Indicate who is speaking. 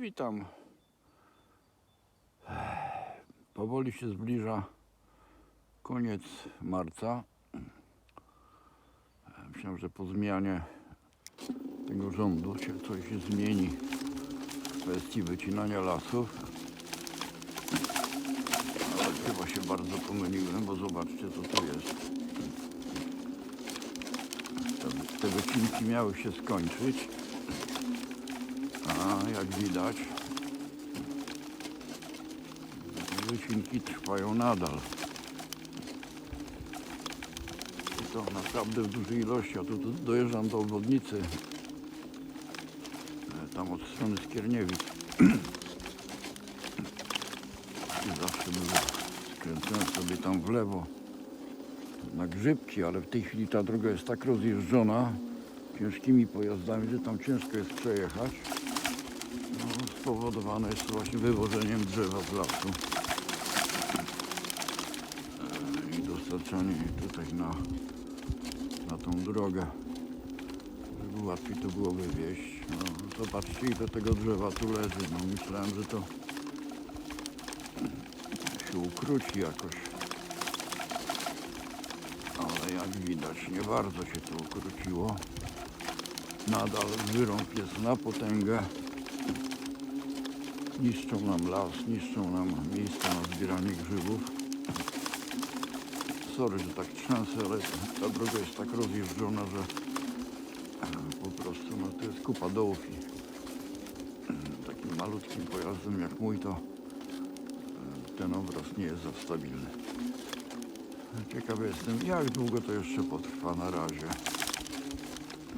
Speaker 1: Witam. Powoli się zbliża koniec marca. Myślę, że po zmianie tego rządu się coś się zmieni w kwestii wycinania lasów. Ale chyba się bardzo pomyliłem, bo zobaczcie co tu jest. Te wycinki miały się skończyć. A jak widać, wycinki trwają nadal. I to naprawdę w dużej ilości. A tu, tu dojeżdżam do obwodnicy. e, Tam od strony Skierniewic. I zawsze było. Skręcałem sobie tam w lewo na grzybki, ale w tej chwili ta droga jest tak rozjeżdżona ciężkimi pojazdami, że tam ciężko jest przejechać. No, spowodowane jest to właśnie wywożeniem drzewa z lasu i dostarczanie je tutaj na, na tą drogę, żeby łatwiej to było wywieźć. No, zobaczcie ile tego drzewa tu leży. No, myślałem, że to się ukróci jakoś. Ale jak widać nie bardzo się to ukróciło. Nadal wyrąb jest na potęgę. Niszczą nam las, niszczą nam miejsca na zbieranie grzybów. Sorry, że tak trzęsę, ale ta droga jest tak rozjeżdżona, że e, po prostu no, to jest kupa dołów i e, takim malutkim pojazdem jak mój to e, ten obraz nie jest za stabilny. Ciekawy jestem, jak długo to jeszcze potrwa na razie.